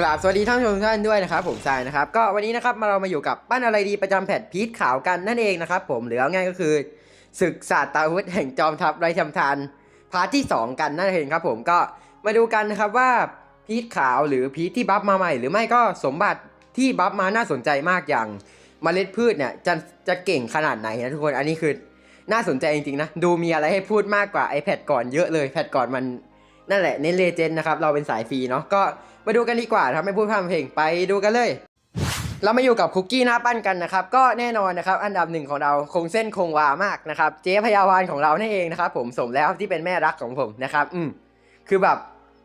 กราบสวัสดีท่านผู้ชมทุกท่านด้วยนะครับผมทรายนะครับก็วันนี้นะครับมาเรามาอยู่กับปั้นอะไรดีประจำแพทพีทขาวกันนั่นเองนะครับผมหรือเอาง่ายก็คือศึกศาสตราวุธแห่งจอมทัพไร้ชำทานพาร์ทที่ 2 กันนั่นเองครับผมก็มาดูกันนะครับว่าพีทขาวหรือพีทที่บัฟมาใหม่ หรือไม่ก็สมบัติที่บัฟมาน่าสนใจมากอย่างเมล็ดพืชเนี่ยจะจะเก่งขนาดไหนนะทุกคนอันนี้คือน่าสนใจจริงๆนะดูมีอะไรให้พูดมากกว่าไอแพดก่อนเยอะเลยแพดก่อนมัน นั่นแหละเน้นเลเจนด์นะครับ เราเป็นสายฟรีเนาะก็มาดูกันดีกว่าครับไม่พูดพร่ำเพลงไปดูกันเลย เรามาอยู่กับคุกกี้หน้าปั้นกันนะครับ ก็แน่นอนนะครับ อันดับหนึ่งของเราคงเส้นคงวามากนะครับเจ๊พยาวานของเรานั่นเองนะครับผมสมแล้วที่เป็นแม่รักของผมนะครับ อืมคือแบบ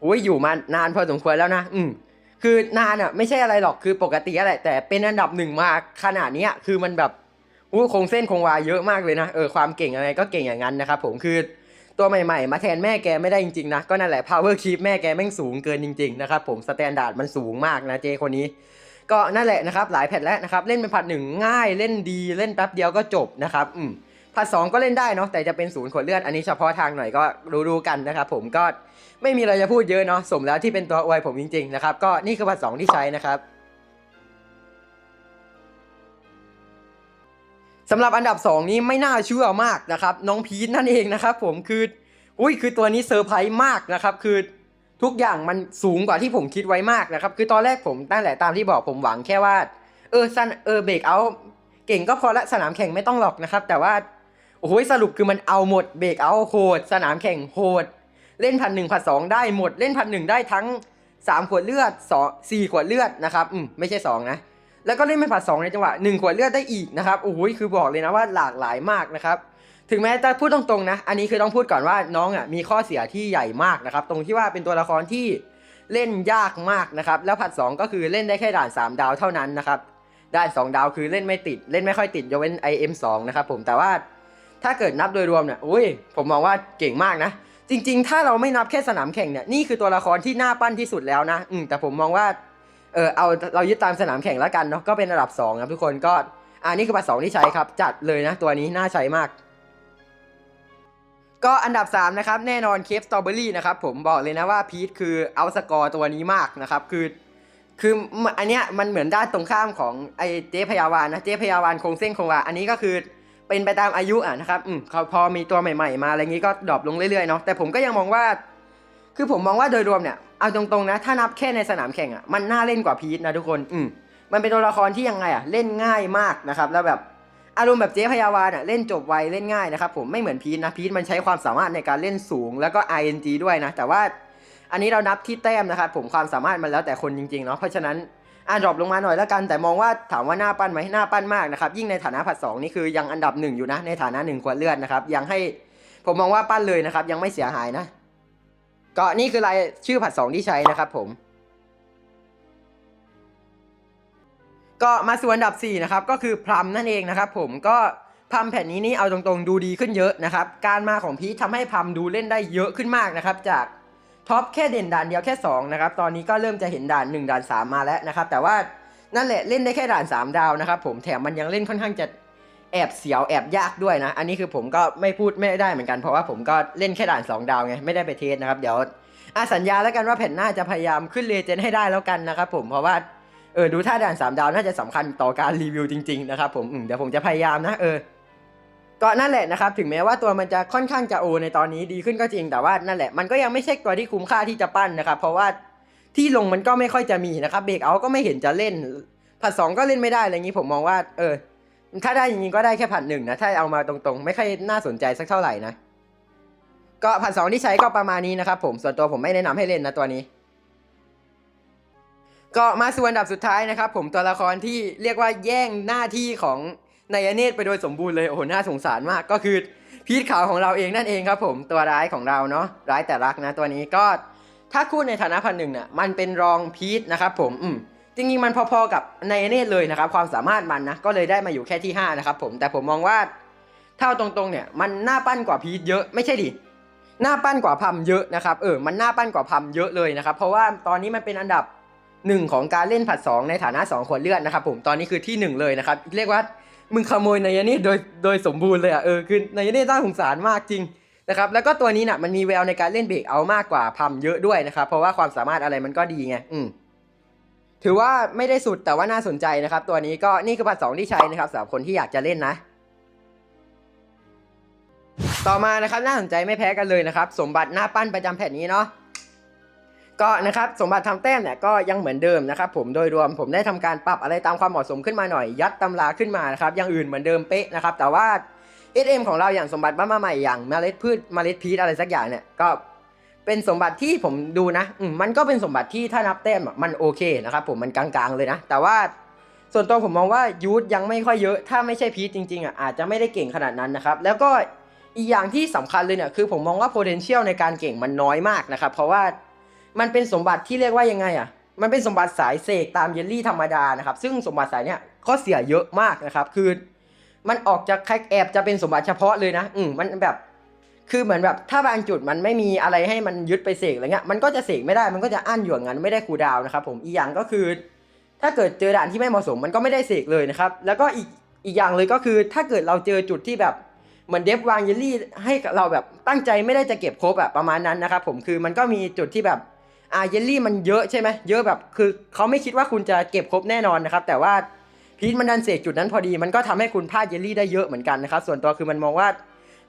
อุ้ยอยู่มานานพอสมควรแล้วนะ อืมคือนานอะไม่ใช่อะไรหรอกคือปกติอะไรแต่เป็นอันดับหนึ่งมาขนาดนี้คือมันแบบอู้คงเส้นคงวาเยอะมากเลยนะเออความเก่งอะไรก็เก่งอย่างนั้นนะครับผมคือ ตัวใหม่ๆ มาแทนแม่แกไม่ได้จริงๆนะ ก็นั่นแหละ power keep แม่แกแม่งสูงเกินจริงๆนะครับผมสแตนดาร์ดมันสูงมากนะเจคนนี้ก็นั่นแหละนะครับหลายแพทแล้วนะครับเล่นเป็นผัดหนึ่งง่ายเล่นดีเล่นแป๊บเดียวก็จบนะครับอืมผัดสองก็เล่นได้เนาะแต่จะเป็นศูนย์ขวดเลือดอันนี้เฉพาะทางหน่อยก็รู้ๆกันนะครับผมก็ไม่มีอะไรจะพูดเยอะเนาะสมแล้วที่เป็นตัวอวยผมจริงๆนะครับก็นี่คือผัดสองที่ใช้นะครับำหรับอันดับ 2 นี้ไม่น่าเชื่อมากนะครับ น้องพีทนั่นเองนะครับผมคืออุ้ยคือตัวนี้เซอร์ไพรส์มากนะครับ คือทุกอย่างมันสูงกว่าที่ผมคิดไว้มากนะครับ คือตอนแรกผมตั้งแต่ตามที่บอกผมหวังแค่ว่า เออซันเออเบรกเอาเก่งก็พอละสนามแข่งไม่ต้องหรอกนะครับ แต่ว่าโอ้โหสรุปคือมันเอาหมดเบรกเอาโหด สนามแข่งโหด เล่นพันหนึ่งพันสองได้หมดเล่นพันหนึ่งได้ทั้งสามขวดเลือดสองสี่ขวดเลือดนะครับ อืมไม่ใช่สองนะ แล้วก็เล่นไม่ผัดสองในจังหวะหนึ่งขวดเลือดได้อีกนะครับโอ้โหคือบอกเลยนะว่าหลากหลายมากนะครับถึงแม้จะพูดตรงๆนะ อันนี้คือต้องพูดก่อนว่าน้องอะมีข้อเสียที่ใหญ่มากนะครับ ตรงที่ว่าเป็นตัวละครที่เล่นยากมากนะครับ แล้วผัดสองก็คือเล่นได้แค่ด่าน 3 ดาวเท่านั้นนะครับ ด่าน 2 ดาวคือเล่นไม่ติด เล่นไม่ค่อยติดยกเว้น IM2 นะครับผม แต่ว่าถ้าเกิดนับโดยรวมเนี่ย อุ้ย ผมมองว่าเก่งมากนะ จริง ๆ ถ้าเราไม่นับแค่สนามแข่งเนี่ย นี่คือตัวละครที่น่าปั้นที่สุดแล้วนะ อืมแต่ผมมองว่า เออเอาเรายึดตามสนามแข่งแล้วกันเนาะก็เป็นระดับ2ครับทุกคนก็อันนี้คือบัตรสองที่ใช้ครับ จัดเลยนะตัวนี้น่าใช้มาก ก็อันดับ 3 นะครับ แน่นอนเคฟสตรอเบอรี่นะครับผมบอกเลยนะว่าพีทคือเอาสกอร์ตัวนี้มากนะครับ คือคืออันเนี้ยมันเหมือนด้านตรงข้ามของไอเจ๊พยาวานนะเจ๊พยาวานคงเส้นคงวาอันนี้ก็คือเป็นไปตามอายุอะนะครับอืมเขาพอมีตัวใหม่ ๆ มาอะไรงี้ก็ดรอปลงเรื่อยๆเนาะแต่ผมก็ยังมองว่า คือผมมองว่าโดยรวมเนี่ย เอาตรงๆนะ ถ้านับแค่ในสนามแข่งอะมันน่าเล่นกว่าพีทนะทุกคนอืมมันเป็นตัวละครที่ยังไงอะเล่นง่ายมากนะครับแล้วแบบอารมณ์แบบเจ๊พยาวานอะเล่นจบไวเล่นง่ายนะครับผมไม่เหมือนพีทนะพีทมันใช้ความสามารถในการเล่นสูงแล้วก็ ING ด้วยนะ แต่ว่าอันนี้เรานับที่แต้มนะครับผมความสามารถมันแล้วแต่คนจริงๆเนาะเพราะฉะนั้นอะดรอปลงมาหน่อยแล้วกันแต่มองว่าถามว่าหน้าปั้นไหมหน้าปั้นมากนะครับยิ่งในฐานะผัดสองนี่คือยังอันดับหนึ่งอยู่นะในฐานะหนึ่งขวดเลือดนะครับยังให้ผมมองว่าปั้นเลยนะครับยังไม่เสียหายนะ ก็นี่คือรายชื่อผัดสองที่ใช้นะครับผม ก็มาสู่อันดับ 4 นะครับ ก็คือพลัมนั่นเองนะครับผมก็พลัมแผ่นนี้นี่เอาตรงๆดูดีขึ้นเยอะนะครับ การมาของพีททำให้พลัมดูเล่นได้เยอะขึ้นมากนะครับ จากท็อปแค่เด่นด่านเดียวแค่2นะครับตอนนี้ก็เริ่มจะเห็นด่าน 1 ด่าน 3 มาแล้วนะครับ แต่ว่านั่นแหละเล่นได้แค่ด่าน 3 ดาวนะครับผมแถมมันยังเล่นค่อนข้างจะ แอบเสียวแอบยากด้วยนะ อันนี้คือผมก็ไม่พูดไม่ได้เหมือนกันเพราะว่าผมก็เล่นแค่ด่าน 2 ดาวไง ไม่ได้ไปเทสนะครับ เดี๋ยวอะสัญญาแล้วกันว่าแผ่นหน้าจะพยายามขึ้นเลเจนด์ให้ได้แล้วกันนะครับผมเพราะว่าเออดูท่าด่าน 3 ดาวน่าจะสำคัญต่อการรีวิวจริงๆนะครับผมอืมเดี๋ยวผมจะพยายามนะเออก็นั่นแหละนะครับถึงแม้ว่าตัวมันจะค่อนข้างจะโอในตอนนี้ดีขึ้นก็จริงแต่ว่านั่นแหละมันก็ยังไม่ใช่ตัวที่คุ้มค่าที่จะปั้นนะครับเพราะว่าที่ลงมันก็ไม่ค่อยจะมีนะครับเบรกเอาก็ไม่เห็นจะเล่นผัดสองก็เล่นไม่ได้อะไรอย่างนี้ผมมองว่าเออ ถ้าได้จริงๆก็ได้แค่ผัดหนึ่งนะ ถ้าเอามาตรงๆ ไม่ค่อยน่าสนใจสักเท่าไหร่นะ ก็ผัดสองที่ใช้ก็ประมาณนี้นะครับผม ส่วนตัวผมไม่แนะนำให้เล่นนะตัวนี้ ก็มาสู่อันดับสุดท้ายนะครับผมตัวละครที่เรียกว่าแย่งหน้าที่ของนายเนตรไปโดยสมบูรณ์เลยโอ้โหน่าสงสารมากก็คือพีทขาวของเราเองนั่นเองครับผมตัวร้ายของเราเนาะร้ายแต่รักนะตัวนี้ก็ถ้าคู่ในฐานะพันหนึ่งเนี่ยมันเป็นรองพีทนะครับผมอืม จริงๆมันพอๆกับในเนตเลยนะครับ ความสามารถมันนะก็เลยได้มาอยู่แค่ที่ห้านะครับผมแต่ผมมองว่าเท่าตรงๆเนี่ยมันหน่าปั้นกว่าพีทเยอะไม่ใช่ดิหน้าปั้นกว่าพัมเยอะนะครับเออมันหน้าปั้นกว่าพัมเยอะเลยนะครับเพราะว่าตอนนี้มันเป็นอันดับหนึ่งของการเล่นผัดสองในฐานะสองขวดเลือดนะครับผมตอนนี้คือที่หนึ่งเลยนะครับเรียกว่ามึงขโมยนายนี่โดยโดยสมบูรณ์เลยอะเออคือนายนี่น่าสงสารมากจริงนะครับแล้วก็ตัวนี้น่ะมันมีแววในการเล่นเบรกเอามากกว่าพัมเยอะด้วยนะครับเพราะว่าความสามารถอะไรมันก็ดีไงอืม ถือว่าไม่ได้สุดแต่ว่าน่าสนใจนะครับ ตัวนี้ก็นี่คือบัตรสองที่ใช้นะครับสำหรับคนที่อยากจะเล่นนะ ต่อมานะครับน่าสนใจไม่แพ้กันเลยนะครับ สมบัติหน้าปั้นประจำแผ่นนี้เนาะก็นะครับสมบัติทำแต้มเนี่ยก็ยังเหมือนเดิมนะครับ ผมโดยรวมผมได้ทำการปรับอะไรตามความเหมาะสมขึ้นมาหน่อย ยัดตำราขึ้นมานะครับอย่างอื่นเหมือนเดิมเป๊ะนะครับแต่ว่า SM ของเราอย่างสมบัติบ้านมาใหม่อย่างเมล็ดพืชเมล็ดพีชอะไรสักอย่างเนี่ยก็ เป็นสมบัติที่ผมดูนะอืมมันก็เป็นสมบัติที่ถ้านับแต้มอะมันโอเคนะครับผมมันกลางๆเลยนะ แต่ว่าส่วนตัวผมมองว่ายูทยังไม่ค่อยเยอะถ้าไม่ใช่พีชจริงๆอะอาจจะไม่ได้เก่งขนาดนั้นนะครับแล้วก็อีกอย่างที่สำคัญเลยเนี่ยคือผมมองว่า potential ในการเก่งมันน้อยมากนะครับเพราะว่ามันเป็นสมบัติที่เรียกว่ายังไงอะมันเป็นสมบัติสายเสกตามเยลลี่ธรรมดานะครับซึ่งสมบัติสายเนี่ยข้อเสียเยอะมากนะครับคือมันออกจากคล้ายแอบจะเป็นสมบัติเฉพาะเลยนะอืมมันแบบ คือเหมือนแบบถ้าบางจุดมันไม่มีอะไรให้มันยึดไปเสกอะไรเงี้ยมันก็จะเสกไม่ได้มันก็จะอั้นอยู่งั้นไม่ได้คูดาวนะครับผมอีกอย่างก็คือ ถ้าเกิดเจอด่านที่ไม่เหมาะสมมันก็ไม่ได้เสกเลยนะครับแล้วก็อีกอีกอย่างเลยก็คือถ้าเกิดเราเจอจุดที่แบบเหมือนเดฟวางเยลลี่ให้เราแบบตั้งใจไม่ได้จะเก็บครบแบบประมาณนั้นนะครับผมคือมันก็มีจุดที่แบบอ่าเยลลี่มันเยอะใช่ไหมเยอะแบบคือเขาไม่คิดว่าคุณจะเก็บครบแน่นอนนะครับแต่ว่าพีทมันดันเสกจุดนั้นพอดีมันก็ทำให้คุณพลาดเยลลี่ได้เยอะเหมือนกันนะครับส่วนตัวคือมันมองว่า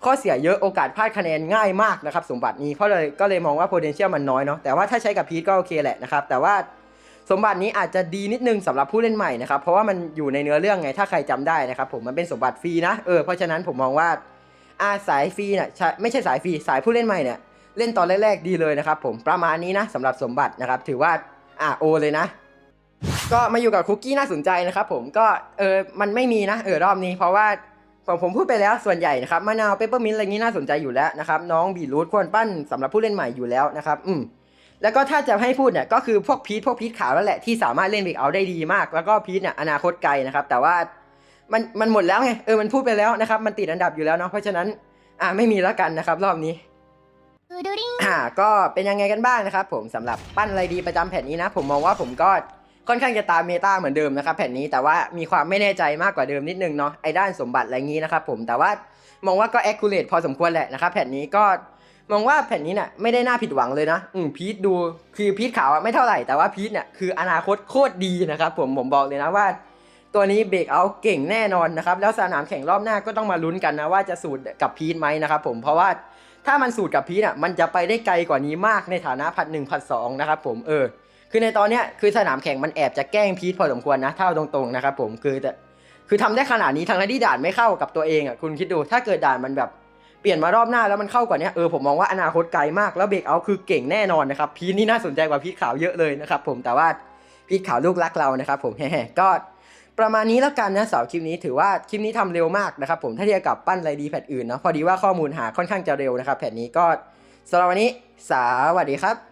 ข้อเสียเยอะโอกาสพลาดคะแนนง่ายมากนะครับสมบัตินี้เพราะเลยก็เลยมองว่า potential มันน้อยเนาะแต่ว่าถ้าใช้กับพีทก็โอเคแหละนะครับแต่ว่าสมบัตินี้อาจจะดีนิดนึงสำหรับผู้เล่นใหม่นะครับเพราะว่ามันอยู่ในเนื้อเรื่องไงถ้าใครจำได้นะครับผมมันเป็นสมบัติฟรีนะเออเพราะฉะนั้นผมมองว่าอาสายฟรีเนี่ยไม่ใช่สายฟรีสายผู้เล่นใหม่เนี่ยเล่นตอนแรกๆดีเลยนะครับผมประมาณนี้นะสำหรับสมบัตินะครับถือว่าอ่าโอเลยนะ ก็มาอยู่กับคุกกี้น่าสนใจนะครับผมก็เออมันไม่มีนะเออรอบนี้เพราะว่า ผมผมพูดไปแล้วส่วนใหญ่นะครับมะนาวเปเปอร์มินอะไรนี้น่าสนใจอยู่แล้วนะครับน้องบีรูทควรปั้นสำหรับผู้เล่นใหม่อยู่แล้วนะครับอืมแล้วก็ถ้าจะให้พูดเนี่ยก็คือพวกพีทพวกพีทขาวนั่นแหละที่สามารถเล่นเบรกเอาได้ดีมาก แล้วก็พีทเนี่ยอนาคตไกลนะครับ แต่ว่ามันมันหมดแล้วไงเออมันพูดไปแล้วนะครับ มันติดอันดับอยู่แล้วเนาะเพราะฉะนั้นอ่าไม่มีแล้วกันนะครับรอบนี้อ่าก็เป็นยังไงกันบ้างนะครับ ผมสำหรับปั้นอะไรดีประจำแผ่นนี้นะ ผมมองว่าผมก็ ค่อนข้างจะตามเมตาเหมือนเดิมนะครับแผ่นนี้แต่ว่ามีความไม่แน่ใจมากกว่าเดิมนิดนึงเนาะไอ้ด้านสมบัติอะไรงี้นะครับผมแต่ว่ามองว่าก็ accurate พอสมควรแหละนะครับแผ่นนี้ก็มองว่าแผ่นนี้เนี่ยไม่ได้น่าผิดหวังเลยนะ อืมพีทดูคือพีทขาวอะไม่เท่าไหร่แต่ว่าพีทเนี่ยคืออนาคตโคตรดีนะครับผมผมบอกเลยนะว่า ตัวนี้เบรกเอาเก่งแน่นอนนะครับแล้วสนามแข่งรอบหน้าก็ต้องมาลุ้นกันนะว่าจะสูตรกับพีทไหมนะครับผมเพราะว่าถ้ามันสูตรกับพีทอะมันจะไปได้ไกลกว่านี้มากในฐานะพัดหนึ่งพัดสองนะครับผมเออ คือในตอนเนี้ยคือสนามแข่งมันแอบจะแกล้งพีทพอสมควรนะเท่าตรงๆนะครับผมคือแต่คือทำได้ขนาดนี้ทั้งที่ด่านไม่เข้ากับตัวเองอะคุณคิดดูถ้าเกิดด่านมันแบบเปลี่ยนมารอบหน้าแล้วมันเข้ากว่านี้เออผมมองว่าอนาคตไกลมากแล้วเบรกเอาคือเก่งแน่นอนนะครับพีทนี่น่าสนใจกว่าพีทขาวเยอะเลยนะครับผมแต่ว่าพีทขาวลูกรักเรานะครับผมแฮ่ก็ประมาณนี้แล้วกันนะสาวคลิปนี้ถือว่าคลิปนี้ทำเร็วมากนะครับผมถ้าเทียบกับปั้นไรดีแพทอื่นเนาะพอดีว่าข้อมูลหาค่อนข้างจะเร็วนะครับแพทนี้ก็สำหรับวันนี้สวัสดีครับ